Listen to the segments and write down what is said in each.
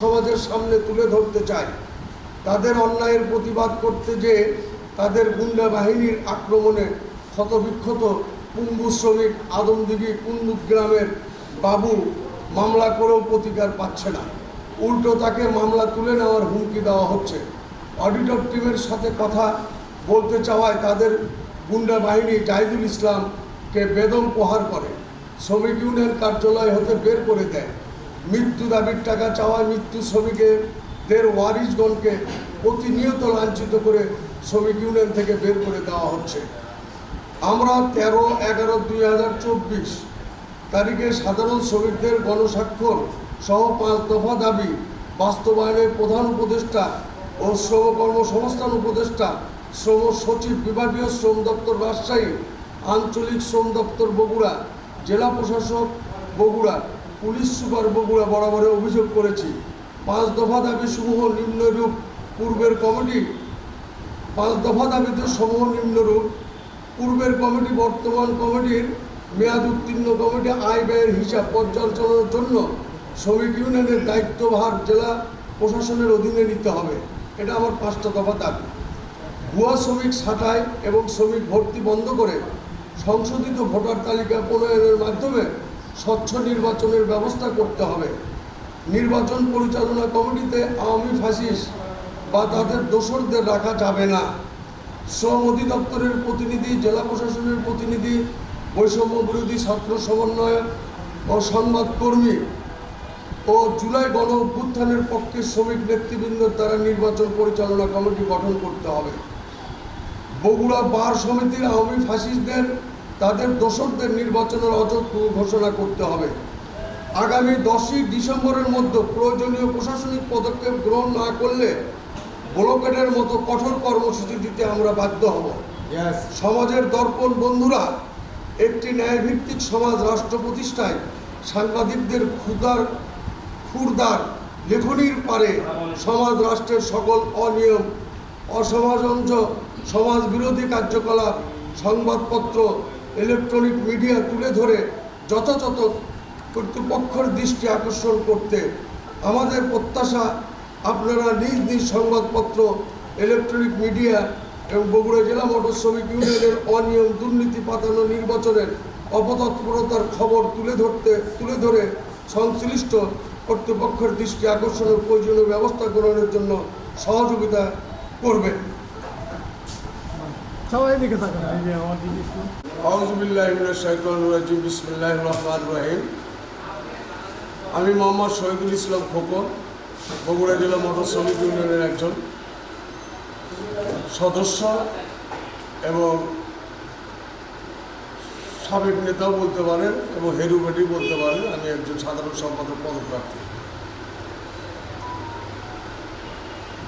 সমাজের সামনে তুলে ধরতে চাই তাদের অন্যায়ের প্রতিবাদ করতে যে তাদের গুন্ডা বাহিনীর আক্রমণে ক্ষতবিক্ষত পুঙ্গু শ্রমিক আদমদিঘি কুন্দুক গ্রামের বাবু মামলা করেও প্রতিকার পাচ্ছে না। উল্টো তাকে মামলা তুলে নেওয়ার হুমকি দেওয়া হচ্ছে। অডিটর টিমের সাথে কথা বলতে চাওয়ায় তাদের গুন্ডা বাহিনী জাহিদুল ইসলামকে বেদম প্রহার করে। শ্রমিক ইউনিয়ন কার্যালয় হতে বের করে দেয়। মৃত্যু দাবির টাকা চাওয়ায় মৃত্যু শ্রমিকদের ওয়ারিশগণকে প্রতিনিয়ত লাঞ্ছিত করে শ্রমিক ইউনিয়ন থেকে বের করে দেওয়া হচ্ছে। আমরা তেরো এগারো দুই হাজার চব্বিশ তারিখে সাধারণ শ্রমিকদের গণস্বাক্ষর সহ পাঁচ দফা দাবি, বাস্তবায়নের প্রধান উপদেষ্টা ও শ্রম কর্মসংস্থান উপদেষ্টা, শ্রম সচিব বিভাগীয় শ্রম দপ্তর রাজশাহী, আঞ্চলিক শ্রম দপ্তর বগুড়া, জেলা প্রশাসক বগুড়া পুলিশ সুপার বগুড়া বরাবরে অভিযোগ করেছি। পাঁচ দফা দাবি সমূহ নিম্নরূপ। পূর্বের কমিটি পাঁচ দফা দাবিতে সমূহ নিম্নরূপ। পূর্বের কমিটি বর্তমান কমিটির মেয়াদ উত্তীর্ণ কমিটি আয় ব্যয়ের হিসাব পর্যালোচনার জন্য শ্রমিক ইউনিয়নের দায়িত্বভার জেলা প্রশাসনের অধীনে নিতে হবে। এটা আমার পাঁচটা দফা দাবি। ভুয়া শ্রমিক ছাঁটাই এবং শ্রমিক ভর্তি বন্ধ করে সংশোধিত ভোটার তালিকা প্রণয়নের মাধ্যমে স্বচ্ছ নির্বাচনের ব্যবস্থা করতে হবে। নির্বাচন পরিচালনা কমিটিতে আওয়ামী ফাসিস বা তাদের দোসরদের রাখা যাবে না। শ্রম অধিদপ্তরের প্রতিনিধি, জেলা প্রশাসনের প্রতিনিধি, বৈষম্য বিরোধী ছাত্র সমন্বয়ক ও সংবাদকর্মী ও জুলাই গণ অভ্যুত্থানের পক্ষে শ্রমিক নেতৃবৃন্দের দ্বারা নির্বাচন পরিচালনা কমিটি গঠন করতে হবে। বগুড়া বার সমিতির আওয়ামী ফাসিস্টদের তাদের দোসরদের নির্বাচনের অযোগ্য ঘোষণা করতে হবে। আগামী দশই ডিসেম্বরের মধ্যে প্রয়োজনীয় প্রশাসনিক পদক্ষেপ গ্রহণ না করলে ব্লকেটের মতো কঠোর কর্মসূচি দিতে আমরা বাধ্য হব। সমাজের দর্পণ বন্ধুরা একটি ন্যায়ভিত্তিক সমাজ রাষ্ট্র প্রতিষ্ঠায় সাংবাদিকদের ক্ষুদার ক্ষুরদার লেখনির পারে সমাজ রাষ্ট্রের সকল অনিয়ম অসমাজঞ্জ সমাজ বিরোধী কার্যকলাপ সংবাদপত্র ইলেকট্রনিক মিডিয়া তুলে ধরে যথাযথ কর্তৃপক্ষের দৃষ্টি আকর্ষণ করতে আমাদের প্রত্যাশা, আপনারা নিজ নিজ সংবাদপত্র ইলেকট্রনিক মিডিয়া এবং বগুড়া জেলা মোটর শ্রমিক ইউনিয়নের অনিয়ম দুর্নীতি পাতানো নির্বাচনের অপতৎপরতার খবর তুলে ধরতে, তুলে ধরে সংশ্লিষ্ট কর্তৃপক্ষের দৃষ্টি আকর্ষণের প্রয়োজনীয় ব্যবস্থা গ্রহণের জন্য সহযোগিতা করবেন। সবাই দিকে থাকেন আমার আমি মোহাম্মদ শহীদুল ইসলাম খোকন, বগুড়া জেলা মোটর শ্রমিক ইউনিয়নের একজন সদস্য এবং সাবেক নেতাও বলতে পারেন এবং হেরুবেটি বলতে পারেন। আমি একজন সাধারণ সম্পাদক পদপ্রার্থী।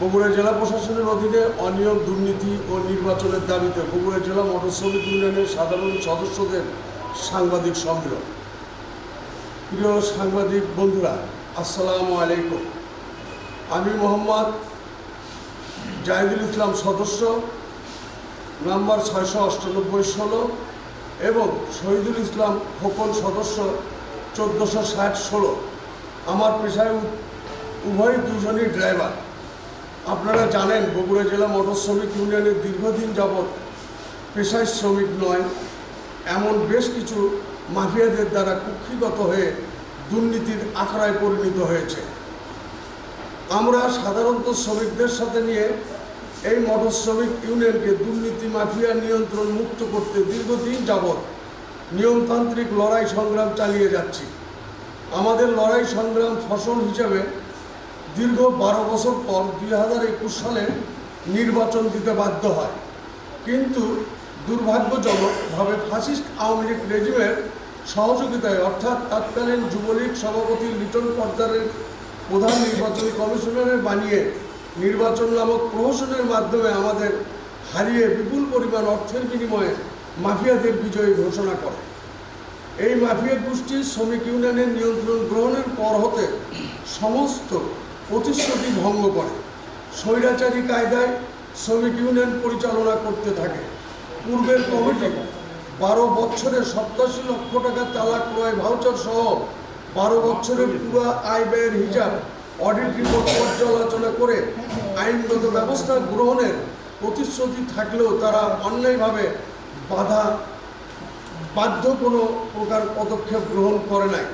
বগুড়া জেলা প্রশাসনের অধীনে অনিয়ম, দুর্নীতি ও নির্বাচনের দাবিতে বগুড়া জেলা মোটর শ্রমিক ইউনিয়নের সাধারণ সদস্যদের সাংবাদিক সম্মেলন। প্রিয় সাংবাদিক বন্ধুরা, আসসালামু আলাইকুম। আমি মোহাম্মদ জাহিদুল ইসলাম সদস্য, নাম্বার ছয়শো অষ্টানব্বই ষোলো, এবং শহীদুল ইসলাম খোকন সদস্য, চোদ্দোশো ষাট ষোলো। আমার পেশায় উভয় দুজনই ড্রাইভার। আপনারা জানেন বগুড়া জেলা মোটর শ্রমিক ইউনিয়নের দীর্ঘদিন যাবৎ পেশায় শ্রমিক নয়, এমন বেশ কিছু মাফিয়াদের দ্বারা কুক্ষিগত হয়ে দুর্নীতির আখড়ায় পরিণত হয়েছে। আমরা সাধারণত শ্রমিকদের সাথে নিয়ে এই মোটর শ্রমিক ইউনিয়নকে দুর্নীতি, মাফিয়া নিয়ন্ত্রণ মুক্ত করতে দীর্ঘদিন যাবৎ নিয়মতান্ত্রিক লড়াই সংগ্রাম চালিয়ে যাচ্ছি। আমাদের লড়াই সংগ্রাম ফসল হিসাবে দীর্ঘ বারো বছর পর দুই হাজার একুশ সালে নির্বাচন দিতে বাধ্য হয়। কিন্তু দুর্ভাগ্যজনকভাবে ফাসিস্ট আওয়ামী লীগ রেজিমের সহযোগিতায়, অর্থাৎ তৎকালীন যুবলীগ সভাপতি লিটন পর্দারের প্রধান নির্বাচন কমিশনারের বানিয়ে নির্বাচন নামক প্রহসনের মাধ্যমে আমাদের হারিয়ে বিপুল পরিমাণ অর্থের বিনিময়ে মাফিয়াদের বিজয়ী ঘোষণা করে। এই মাফিয়া গোষ্ঠী শ্রমিক ইউনিয়নের নিয়ন্ত্রণ গ্রহণের পর হতে সমস্ত প্রতিশ্রুতি ভঙ্গ করে। স্বৈরাচারী কায়দায় শ্রমিক ইউনিয়ন পরিচালনা করতে থাকে। পূর্বের কমিটি বারো বছরের সপ্তাশি লক্ষ টাকা তালা ক্রয় ভাউচার সহ বারো বছরের পুরো আয় ব্যয়ের হিসাব অডিট রিপোর্ট পর্যালোচনা করে আইনগত ব্যবস্থা গ্রহণের প্রতিশ্রুতি থাকলেও তারা অন্যায়ভাবে বাধা বাধ্য কোনো প্রকার পদক্ষেপ গ্রহণ করে নাই।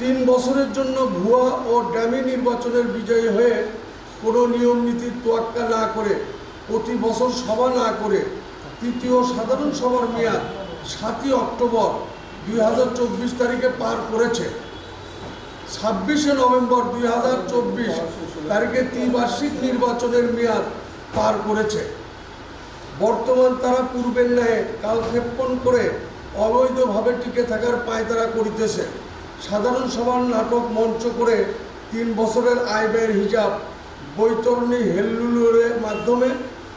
তিন বছরের জন্য ভুয়া ও ড্যামি নির্বাচনের বিজয়ী হয়ে কোনো নিয়ম নীতির তোয়াক্কা না করে প্রতি বছর সভা না করে তৃতীয় সাধারণ সভার মেয়াদ সাতই অক্টোবর দুই হাজার চব্বিশ তারিখে পার করেছে। ছাব্বিশে নভেম্বর দুই হাজার চব্বিশ তারিখে ত্রিবার্ষিক নির্বাচনের মেয়াদ পার করেছে। বর্তমান তারা পূর্বের ন্যায় কালক্ষেপণ করে অবৈধভাবে টিকে থাকার পায়তারা করিতেছে। সাধারণ সভার নাটক মঞ্চ করে তিন বছরের আয় ব্যয়ের হিসাব বৈতরণী হেল্লুলের মাধ্যমে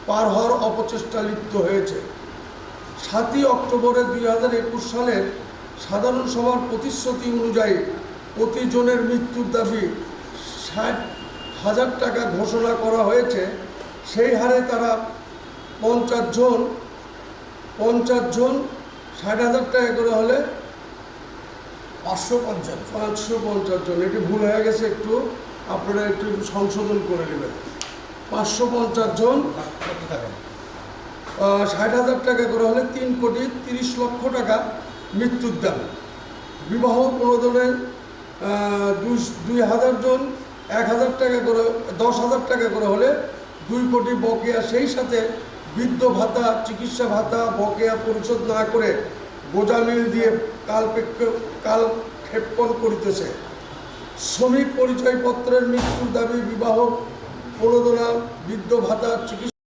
পার হওয়ার অপচেষ্টা লিপ্ত হয়েছে। সাতই অক্টোবরে দুই হাজার একুশ সালের সাধারণ সভার প্রতিশ্রুতি অনুযায়ী প্রতিজনের মৃত্যুর দাবি ষাট হাজার টাকা ঘোষণা করা হয়েছে। সেই হারে তারা পঞ্চাশ জন পঞ্চাশ জন, ষাট হাজার টাকা করে হলে পাঁচশো পঞ্চাশ। পাঁচশো পঞ্চাশ জন। এটি ভুল হয়ে গেছে একটু। আপনারা একটু সংশোধন করে নেবেন। পাঁচশো পঞ্চাশ জন। ষাট হাজার টাকা করে হলে তিন কোটি তিরিশ লক্ষ টাকা মৃত্যুর দাবি বিবাহ প্রণোদনের দুই হাজার জন। এক হাজার টাকা করে, দশ হাজার টাকা করে হলে দুই কোটি বকেয়া। সেই সাথে বৃদ্ধ ভাতা, চিকিৎসা ভাতা বকেয়া পরিশোধ না করে গোজামিল দিয়ে কালপেক্ষ কাল ক্ষেপণ করিতেছে। শ্রমিক পরিচয়পত্রের মৃত্যুর দাবি বিবাহ প্রণোদনা, বৃদ্ধ ভাতা, চিকিৎসা